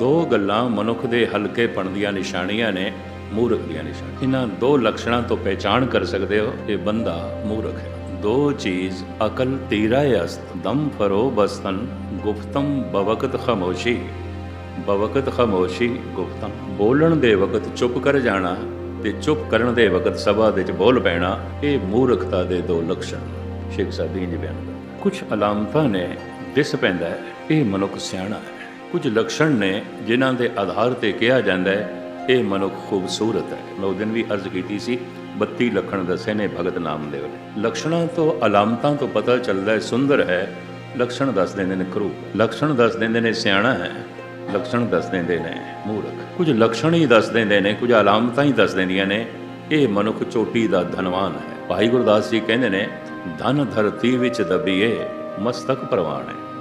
ਦੋ ਗੱਲਾਂ ਮਨੁੱਖ ਦੇ ਹਲਕੇਪਣ ਦੀਆਂ ਨਿਸ਼ਾਨੀਆਂ ਨੇ, ਮੂਰਖ ਦੀਆਂ ਨਿਸ਼ਾਨੀਆਂ। ਇਹਨਾਂ ਦੋ ਲਕਸ਼ਣਾਂ ਤੋਂ ਪਹਿਚਾਣ ਕਰ ਸਕਦੇ ਹੋ ਕਿ ਬੰਦਾ ਮੂਰਖ ਹੈ। ਦੋ ਚੀਜ਼, ਅਕਲ ਤੀਰਾ ਅਸਤ, ਦਮ ਫਰੋ ਬਸਤਨ ਗੁਫਤਮ ਬਵਕਤ ਖਾਮੋਸ਼ੀ। ਬਵਕਤ ਖਾਮੋਸ਼ੀ ਗੁਫਤਮ ਬੋਲਣ ਦੇ ਵਕਤ ਚੁੱਪ ਕਰ ਜਾਣਾ ਤੇ ਚੁੱਪ ਕਰਨ ਦੇ ਵਕਤ ਸਭਾ ਦੇ ਵਿੱਚ ਬੋਲ ਪੈਣਾ, ਇਹ ਮੂਰਖਤਾ ਦੇ ਦੋ ਲਕਸ਼ਣ। ਸ਼ੇਖ ਸਾਦੀ ਜੀ ਬਿਆਨ ਕੁਝ ਅਲਾਮਤਾਂ ਨੇ, ਦਿਸ ਪੈਂਦਾ ਹੈ, ਇਹ ਮਨੁੱਖ ਸਿਆਣਾ ਹੈ। ਕੁਝ ਲੱਛਣ ਨੇ ਜਿਨ੍ਹਾਂ ਦੇ ਆਧਾਰ ਤੇ ਕਿਹਾ ਜਾਂਦਾ ਹੈ, ਇਹ ਮਨੁੱਖ ਖੂਬਸੂਰਤ ਹੈ। ਮੈਂ ਉਸ ਦਿਨ ਵੀ ਅਰਜ਼ ਕੀਤੀ ਸੀ 32 ਲੱਖਣ ਦੱਸੇ ਨੇ ਭਗਤ ਨਾਮਦੇਵ ਨੇ ਲੱਛਣਾਂ ਤੋਂ, ਅਲਾਮਤਾਂ ਤੋਂ ਪਤਾ ਚੱਲਦਾ ਹੈ, ਸੁੰਦਰ ਹੈ। ਲੱਛਣ ਦੱਸ ਦਿੰਦੇ ਨੇ ਕਰੂ ਲੱਛਣ ਦੱਸ ਦਿੰਦੇ ਨੇ ਸਿਆਣਾ ਹੈ। ਲੱਛਣ ਦੱਸ ਦਿੰਦੇ ਨੇ ਮੂਰਖ। ਕੁਝ ਲੱਛਣ ਹੀ ਦੱਸ ਦਿੰਦੇ ਨੇ, ਕੁਝ ਅਲਾਮਤਾਂ ਹੀ ਦੱਸ ਦਿੰਦੀਆਂ ਨੇ। ਇਹ ਮਨੁੱਖ ਚੋਟੀ ਦਾ ਧਨਵਾਨ ਹੈ। ਭਾਈ ਗੁਰਦਾਸ ਜੀ ਕਹਿੰਦੇ ਨੇ, ਧਨ ਧਰਤੀ ਵਿੱਚ ਦਬੀਏ, ਮਸਤਕ ਪ੍ਰਵਾਨ ਹੈ।